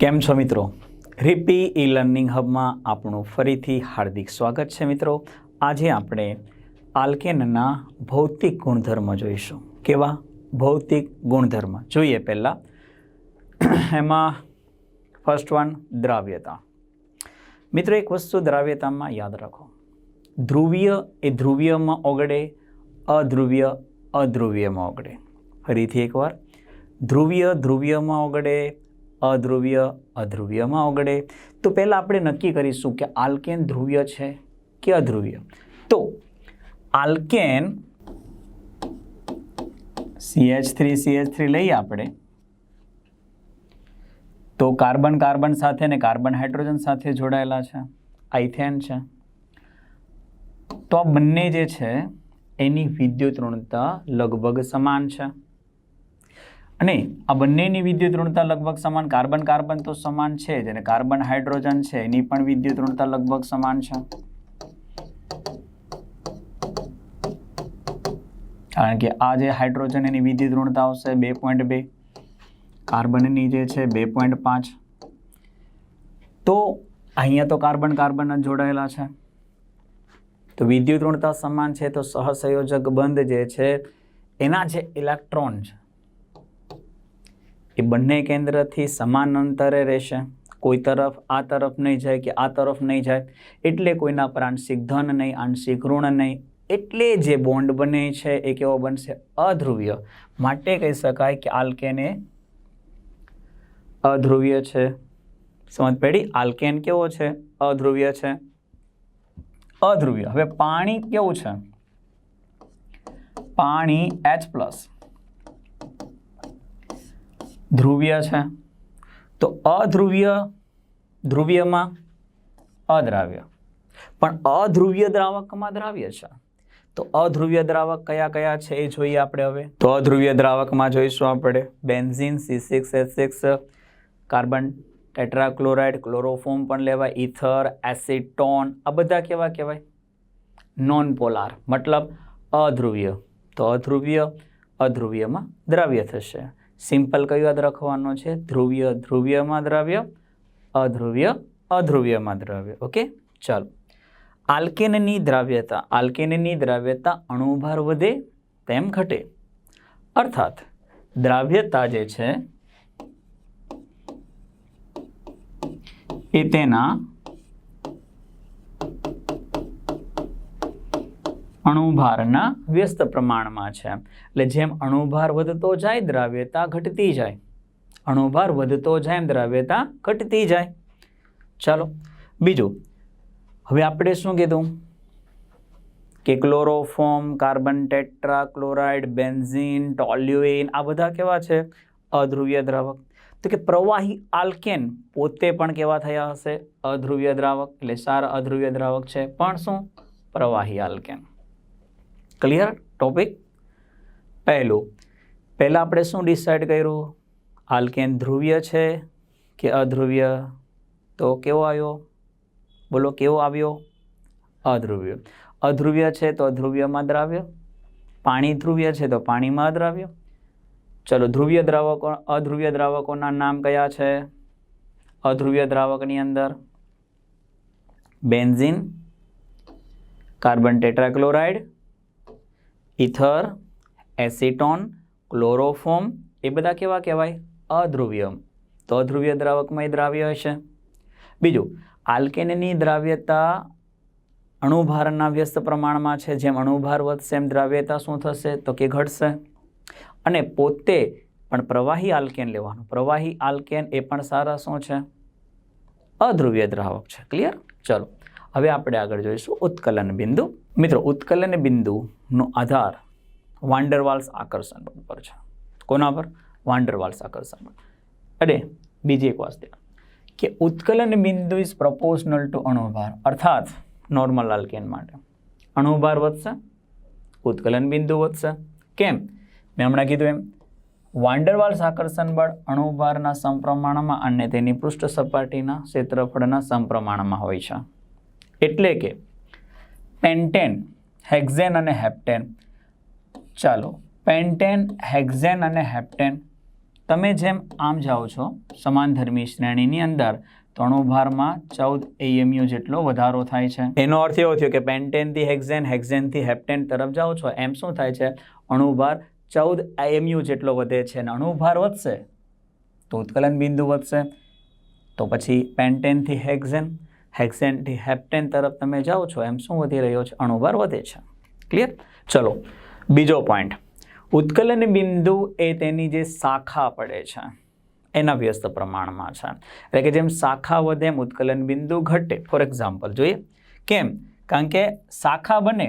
કેમ છો મિત્રો? રીપી ઈ લર્નિંગ હબમાં આપણું ફરીથી હાર્દિક સ્વાગત છે મિત્રો. આજે આપણે આલ્કેનના ભૌતિક ગુણધર્મ જોઈશું. કેવા? ભૌતિક ગુણધર્મ. જોઈએ પહેલાં. એમાં ફર્સ્ટ વન દ્રાવ્યતા. મિત્રો, એક વસ્તુ દ્રાવ્યતામાં યાદ રાખો. ધ્રુવીય એ ધ્રુવીયમાં ઓગળે, અધ્રુવ્ય અધ્રુવ્યમાં ઓગળે. ફરીથી એકવાર. ધ્રુવીય ધ્રુવીયમાં ઓગળે અધ્રુવ્ય અધ્રુવ્યમાં ઓગળે. તો પહેલાં આપણે નક્કી કરીશું કે આલ્કેન ધ્રુવ્ય છે કે અધ્રુવ્ય? તો alkane CH three CH three લઈએ આપણે. તો કાર્બન કાર્બન સાથે ને કાર્બન હાઇડ્રોજન સાથે જોડાયેલા છે. આઇથેન છે. તો આ બંને જે છે, એની વિદ્યુત ઋણતા લગભગ સમાન છે. અને આ બંનેની વિદ્યુત ઋણતા લગભગ સમાન, કાર્બન કાર્બન તો સમાન છે જ અને કાર્બન, હાઇડ્રોજન છે, એની પણ વિદ્યુત ઋણતા લગભગ સમાન છે. કારણ કે આ જે હાઇડ્રોજન, એની વિદ્યુત ઋણતા આવશે બે પોઈન્ટ બે, કાર્બનની જે છે બે પોઈન્ટ પાંચ. તો અહીંયા તો કાર્બન કાર્બન જ જોડાયેલા છે. તો વિદ્યુત ઋણતા સમાન છે તો સહસંયોજક બંધ જે છે, એના જે ઇલેક્ટ્રોન છે એ બંને કેન્દ્રથી સમાન અંતરે રહેશે. કોઈ તરફ આ તરફ નહીં જાય કે આ તરફ નહીં જાય. એટલે કોઈના પર આંશિક ધન નહીં, આંશિક ઋણ નહીં. એટલે જે બોન્ડ બને છે એ કેવો બનશે? અધ્રુવ્ય. માટે કહી શકાય કે આલ્કેન એ અધ્રુવ્ય છે. સમજ પેઢી આલ્કેન કેવો છે? અધ્રુવ્ય છે. અધ્રુવ્ય. હવે પાણી કેવું છે? પાણી એચ પ્લસ ધ્રુવ્ય છે. તો અધ્રુવ્ય ધ્રુવ્યમાં અદ્રાવ્ય. પણ અધ્રુવ્ય દ્રાવકમાં દ્રાવ્ય છે. તો અધ્રુવ્ય દ્રાવક કયા કયા છે એ જોઈએ આપણે હવે. તો અધ્રુવ્ય દ્રાવકમાં જોઈશું આપણે benzene C six S six carbon tetrachloride chloroform પણ લેવાય, ઇથર, એસિટોન, આ બધા કેવા કહેવાય? નોન પોલાર મતલબ અધ્રુવ્ય. તો અધ્રુવ્ય અધ્રુવ્યમાં દ્રાવ્ય થશે. સિમ્પલ કયું યાદ રાખવાનું છે? ધ્રુવ્ય, ધ્રુવ્યમાં દ્રવ્ય, અધ્રુવ્ય, અધ્રુવ્યમાં દ્રવ્ય. ઓકે? ચાલો. આલ્કેનની દ્રાવ્યતા આલ્કેનની દ્રાવ્યતા અણુભાર વધે તેમ ઘટે. અર્થાત, દ્રાવ્યતા જે છે, એ તેના અણુભારના વ્યસ્ત પ્રમાણમાં છે. એટલે જેમ અણુભાર વધતો જાય, દ્રાવ્યતા ઘટતી જાય. અણુભાર વધતો જાય દ્રાવ્યતા ઘટતી જાય. ચાલો, બીજું. હવે આપણે શું કીધું? કે chloroform, carbon tetrachloride benzene, toluene, આ બધા કેવા છે? અધ્રુવ્ય દ્રાવક. તો કે પ્રવાહી આલ્કેન પોતે પણ કેવા થયા હશે? અધ્રુવ્ય દ્રાવક. એટલે સારા અધ્રુવ્ય દ્રાવક છે. પણ શું? પ્રવાહી આલ્કેન. ક્લિયર ટોપિક પહેલું, પહેલાં આપણે શું ડિસાઇડ કર્યું? આલ્કેન ધ્રુવ્ય છે કે અધ્રુવ્ય? તો કેવો આવ્યો? બોલો, કેવો આવ્યો? અધ્રુવ્ય. અધ્રુવ્ય છે તો અધ્રુવ્યમાં દ્રાવ્ય? પાણી ધ્રુવ્ય છે તો પાણીમાં અદ્રાવ્ય ચલો, ધ્રુવ્ય દ્રાવકો, અધ્રુવ્ય દ્રાવકોના નામ કયા છે? અધ્રુવ્ય દ્રાવકની અંદર benzene, carbon tetrachloride ether, acetone chloroform એ બધા કેવા કહેવાય? અધ્રુવ્ય તો અધ્રુવ્ય દ્રાવકમાં એ દ્રાવ્ય હશે. બીજું, આલ્કેનની દ્રાવ્યતા અણુભારના વ્યસ્ત પ્રમાણમાં છે. જેમ અણુભાર વધશે, એમ દ્રાવ્યતા શું થશે? તો કે ઘટશે. અને પોતે પણ પ્રવાહી આલ્કેન લેવાનું. પ્રવાહી આલ્કેન એ પણ સારા શું છે? અધ્રુવ્ય દ્રાવક છે. ક્લિયર? ચલો, હવે આપણે આગળ જોઈશું ઉત્કલન બિંદુ. મિત્રો ઉત્કલન બિંદુનો આધાર વાંડરવાલ્સ આકર્ષણ બળ પર છે. કોના પર? વાંડરવાલ્સ આકર્ષણ બળ અને બીજી એક વાત કે ઉત્કલન બિંદુ ઇઝ પ્રપોર્શનલ ટુ અણુભાર, અર્થાત નોર્મલ આલ્કેન માટે. અણુભાર વધશે ઉત્કલન બિંદુ વધશે. કેમ? મેં હમણાં કીધું એમ, વાંડરવાલ્સ આકર્ષણ બળ અણુભારના સમપ્રમાણમાં અને તેની પૃષ્ઠ સપાટીના ક્ષેત્રફળના સમપ્રમાણમાં હોય છે. એટલે કે પેન્ટેન, હેક્ઝેન અને હેપ્ટેન. ચાલો, પેન્ટેન, હેક્ઝેન અને હેપ્ટેન. તમે જેમ આમ જાઓ છો સમાનધર્મી શ્રેણીની અંદર તો અણુભારમાં ચૌદ એએમયુ જેટલો વધારો થાય છે. એનો અર્થ એવો થયો કે પેન્ટેનથી હેક્ઝેન, હેક્ઝેનથી હેપ્ટેન તરફ જાઓ છો, એમ શું થાય છે? અણુભાર ચૌદ એએમયુ જેટલો વધે છે અને અણુભાર વધશે. તો ઉત્કલન બિંદુ વધશે. તો પછી પેન્ટેનથી હેક્ઝેન હેક્ઝેનથી હેપ્ટેન તરફ તમે જાઓ છો, એમ શું વધી રહ્યો છે? અણુભાર વધે છે. ક્લિયર ચલો, બીજો પોઈન્ટ ઉત્કલન બિંદુ એ તેની જે શાખા પડે છે, એના વ્યસ્ત પ્રમાણમાં છે. એટલે કે જેમ શાખા વધે એમ ઉત્કલન બિંદુ ઘટે. ફોર એક્ઝામ્પલ જોઈએ. કેમ? કારણ કે શાખા બને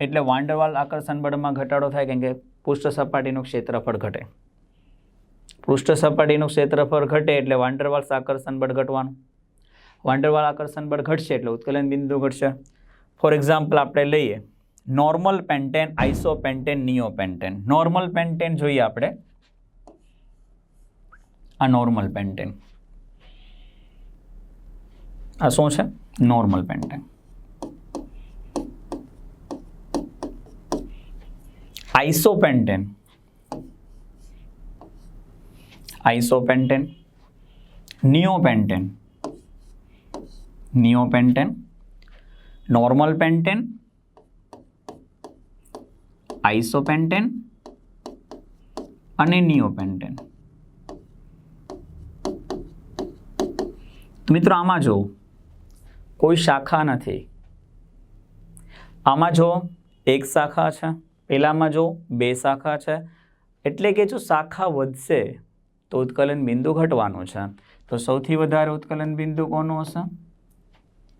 એટલે વાંડરવાલ આકર્ષણ બળમાં ઘટાડો થાય, કેમ કે પૃષ્ઠ સપાટીનું ક્ષેત્રફળ ઘટે. પૃષ્ઠ સપાટીનું ક્ષેત્રફળ ઘટે એટલે વાંડરવાલ્સ આકર્ષણ બળ ઘટવાનું. વાંડરવાલ આકર્ષણ બળ ઘટશે એટલે ઉત્કલન બિંદુ ઘટશે. ફોર એક્ઝામ્પલ આપણે લઈએ. Normal pentane isopentane neopentane normal pentane જોઈએ આપણે. આ નોર્મલ પેન્ટેન આ શું છે? Normal pentane isopentane isopentane neopentane neopentane normal pentane isopentane અને નિયોપેન્ટેન મિત્રો, આમાં જો કોઈ શાખા નથી, આમાં જો એક શાખા છે પેલામાં જો બે શાખા છે, એટલે કે જો શાખા વધશે તો ઉત્કલન બિંદુ ઘટવાનું છે. તો સૌથી વધારે ઉત્કલન બિંદુ કોનું હશે?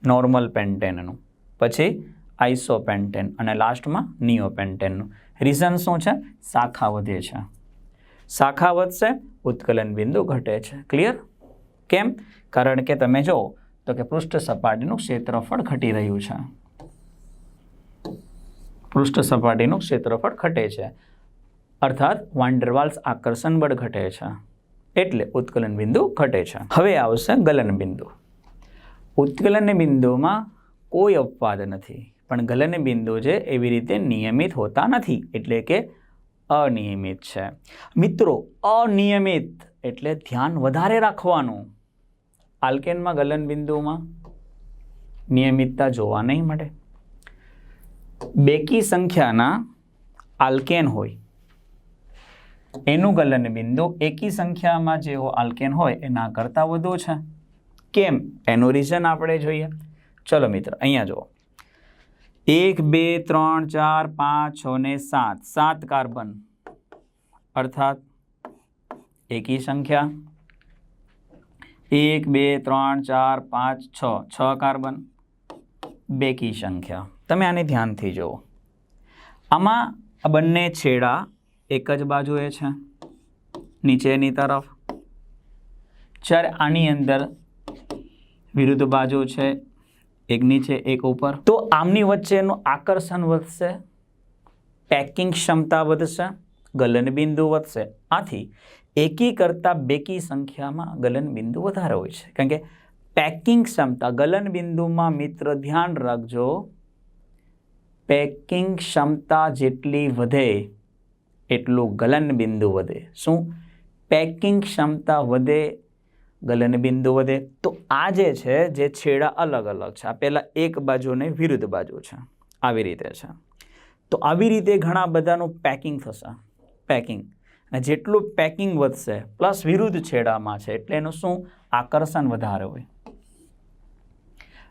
નોર્મલ પેન્ટેનનું. પછી આઈસોપેન્ટેન અને લાસ્ટમાં નિયોપેન્ટેનનું. રીઝન શું છે? શાખા વધે છે. શાખા વધશે, ઉત્કલન બિંદુ ઘટે છે. ક્લિયર કેમ? કારણ કે તમે જો તો કે પૃષ્ઠ સપાટીનું ક્ષેત્રફળ ઘટી રહ્યું છે. પૃષ્ઠ સપાટીનું ક્ષેત્રફળ ઘટે છે. અર્થાત વાંડરવાલ્સ આકર્ષણ બળ ઘટે છે. એટલે ઉત્કલન બિંદુ ઘટે છે. હવે આવશે ગલન બિંદુ. ઉત્કલન બિંદુમાં કોઈ અપવાદ નથી. પણ ગલન બિંદુ છે એવી રીતે નિયમિત હોતા નથી, એટલે કે અનિયમિત છે. મિત્રો, અનિયમિત એટલે ધ્યાન વધારે રાખવાનું. આલ્કેનમાં ગલન બિંદુમાં નિયમિતતા જોવા નહીં મળે. બેકી સંખ્યાના આલ્કેન હોય. એનું ગલન બિંદુ એકી સંખ્યામાં જે આલ્કેન હોય, એના કરતાં વધુ છે. કેમ? એનું રીઝન આપણે જોઈએ. ચલો મિત્ર, અહીંયા જુઓ. એક, બે, ત્રણ, ચાર, પાંચ, છ ને સાત. સાત કાર્બન. અર્થાત એકી સંખ્યા. એક, બે, ત્રણ, ચાર, પાંચ, છ. છ કાર્બન. બેકી સંખ્યા. તમે આને ધ્યાનથી જુઓ. આમાં આ બંને છેડા એક જ બાજુએ છે. નીચેની તરફ. જ્યારે આની અંદર વિરુદ્ધ બાજુ છે, એક નીચે, એક ઉપર. તો આમની વચ્ચેનું આકર્ષણ વધશે, પેકિંગ ક્ષમતા વધશે, ગલનબિંદુ વધશે. આથી એકી કરતાં બેકી સંખ્યામાં ગલનબિંદુ વધારે હોય છે. કારણ કે પેકિંગ ક્ષમતા, ગલનબિંદુમાં મિત્ર ધ્યાન રાખજો, પેકિંગ ક્ષમતા જેટલી વધે એટલું ગલનબિંદુ વધે. શું? પેકિંગ ક્ષમતા વધે ગલન બિંદુ વધે. તો આ જે છે, જે છેડા અલગ અલગ છે. આ પહેલાં એક બાજુ અને વિરુદ્ધ બાજુ છે. આવી રીતે છે. તો આવી રીતે ઘણા બધાનું પેકિંગ થશે. પેકિંગ અને જેટલું પેકિંગ વધશે પ્લસ વિરુદ્ધ છેડામાં છે, એટલે એનું શું? આકર્ષણ વધારે હોય.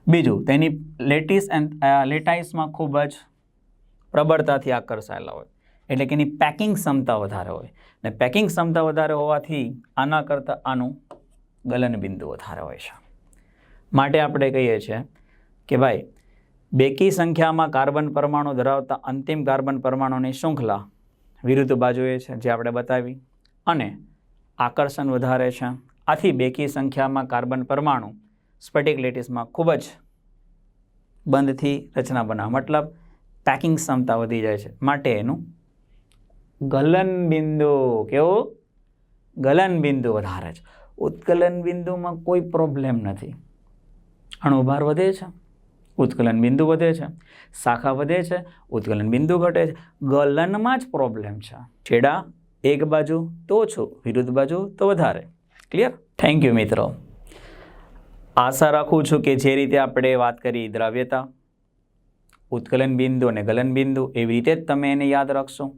બીજું, તેની લેટિસ એન્ડ લેટાઇસમાં ખૂબ જ પ્રબળતાથી આકર્ષાયેલા હોય. એટલે કે એની પેકિંગ ક્ષમતા વધારે હોય. ને પેકિંગ ક્ષમતા વધારે હોવાથી આના કરતાં આનું ગલન બિંદુ વધારે હોય છે. માટે આપણે કહીએ છીએ કે ભાઈ, બેકી સંખ્યામાં કાર્બન પરમાણુ ધરાવતા અંતિમ કાર્બન પરમાણુની શૃંખલા વિરુદ્ધ બાજુએ છે, જે આપણે બતાવી. અને આકર્ષણ વધારે છે. આથી બેકી સંખ્યામાં કાર્બન પરમાણુ સ્ફટિક લેટિસમાં ખૂબ જ બંધથી રચના બનાવ. મતલબ પેકિંગ ક્ષમતા વધી જાય છે. માટે એનું ગલન બિંદુ કેવું? ગલન બિંદુ વધારે છે. ઉત્કલન બિંદુમાં કોઈ પ્રોબ્લેમ નથી. અણુભાર વધે છે, ઉત્કલન બિંદુ વધે છે, શાખા વધે છે, ઉત્કલન બિંદુ ઘટે છે. ગલનમાં જ પ્રોબ્લેમ છે. છેડા એક બાજુ તો ઓછું, વિરુદ્ધ બાજુ તો વધારે. ક્લિયર થેન્ક યુ મિત્રો. આશા રાખું છું કે જે રીતે આપણે વાત કરી દ્રવ્યતા, ઉત્કલન બિંદુ અને ગલન બિંદુ, એવી રીતે જ તમે એને યાદ રાખશો.